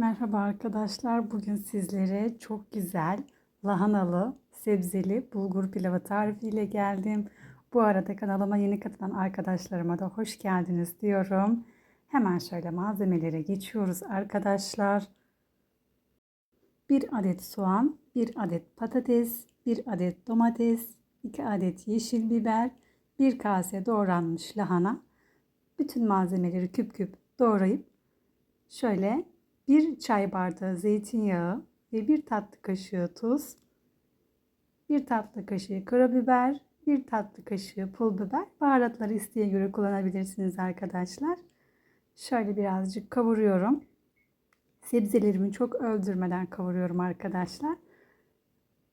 Merhaba arkadaşlar. Bugün sizlere çok güzel lahanalı sebzeli bulgur pilavı tarifiyle geldim. Bu arada kanalıma yeni katılan arkadaşlarıma da hoş geldiniz diyorum. Hemen şöyle malzemelere geçiyoruz arkadaşlar. 1 adet soğan, 1 adet patates, 1 adet domates, 2 adet yeşil biber, 1 kase doğranmış lahana. Bütün malzemeleri küp küp doğrayıp şöyle bir çay bardağı zeytinyağı ve bir tatlı kaşığı tuz, bir tatlı kaşığı karabiber, bir tatlı kaşığı pul biber. Baharatları isteğe göre kullanabilirsiniz arkadaşlar. Şöyle birazcık kavuruyorum. Sebzelerimi çok öldürmeden kavuruyorum arkadaşlar.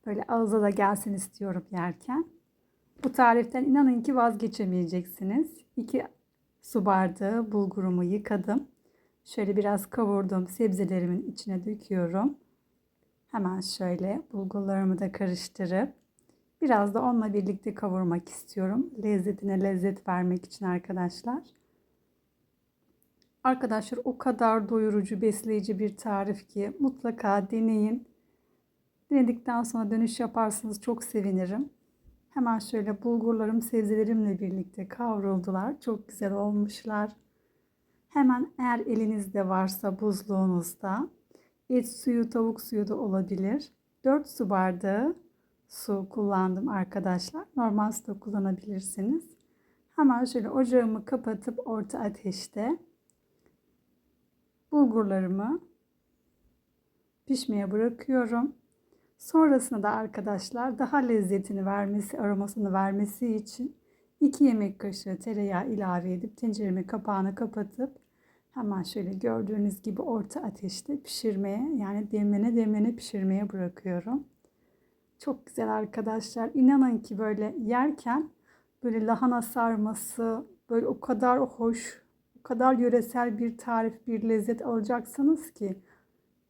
Böyle ağza da gelsin istiyorum yerken. Bu tariften inanın ki vazgeçemeyeceksiniz. 2 su bardağı bulgurumu yıkadım. Şöyle biraz kavurdum. Sebzelerimin içine döküyorum. Hemen şöyle bulgurlarımı da karıştırıp biraz da onunla birlikte kavurmak istiyorum. Lezzetine lezzet vermek için arkadaşlar. Arkadaşlar o kadar doyurucu, besleyici bir tarif ki mutlaka deneyin. Denedikten sonra dönüş yaparsanız çok sevinirim. Hemen şöyle bulgurlarım sebzelerimle birlikte kavruldular. Çok güzel olmuşlar. Hemen eğer elinizde varsa buzluğunuzda et suyu, tavuk suyu da olabilir. 4 su bardağı su kullandım arkadaşlar. Normal su da kullanabilirsiniz. Hemen şöyle ocağımı kapatıp orta ateşte bulgurlarımı pişmeye bırakıyorum. Sonrasında da arkadaşlar daha lezzetini vermesi, aromasını vermesi için 2 yemek kaşığı tereyağı ilave edip tenceremin kapağını kapatıp hemen şöyle gördüğünüz gibi orta ateşte pişirmeye yani demlene demlene pişirmeye bırakıyorum. Çok güzel arkadaşlar. İnanın ki böyle yerken böyle lahana sarması böyle o kadar hoş, o kadar yöresel bir tarif, bir lezzet alacaksınız ki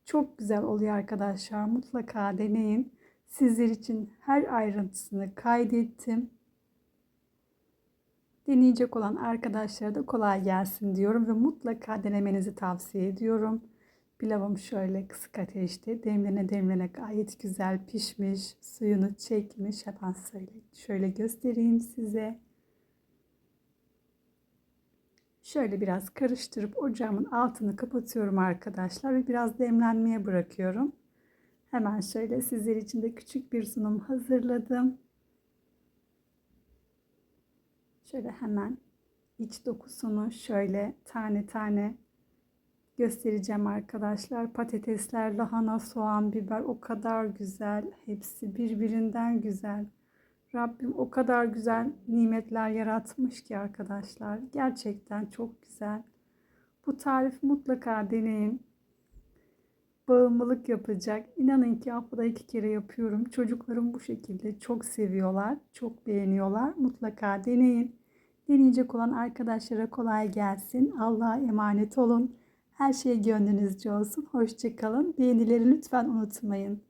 çok güzel oluyor arkadaşlar. Mutlaka deneyin. Sizler için her ayrıntısını kaydettim. Deneyecek olan arkadaşlara da kolay gelsin diyorum ve mutlaka denemenizi tavsiye ediyorum. Pilavım şöyle kısık ateşte demlene demlene gayet güzel pişmiş, suyunu çekmiş. Hemen şöyle, şöyle göstereyim size. Şöyle biraz karıştırıp ocağımın altını kapatıyorum arkadaşlar ve biraz demlenmeye bırakıyorum. Hemen şöyle sizler için de küçük bir sunum hazırladım. Şöyle hemen iç dokusunu şöyle tane tane göstereceğim arkadaşlar. Patatesler, lahana, soğan, biber o kadar güzel. Hepsi birbirinden güzel. Rabbim o kadar güzel nimetler yaratmış ki arkadaşlar. Gerçekten çok güzel. Bu tarif mutlaka deneyin. Bağımlılık yapacak. İnanın ki haftada iki kere yapıyorum. Çocuklarım bu şekilde çok seviyorlar. Çok beğeniyorlar. Mutlaka deneyin. Deneyecek olan arkadaşlara kolay gelsin. Allah'a emanet olun. Her şey gönlünüzce olsun. Hoşçakalın. Beğenileri lütfen unutmayın.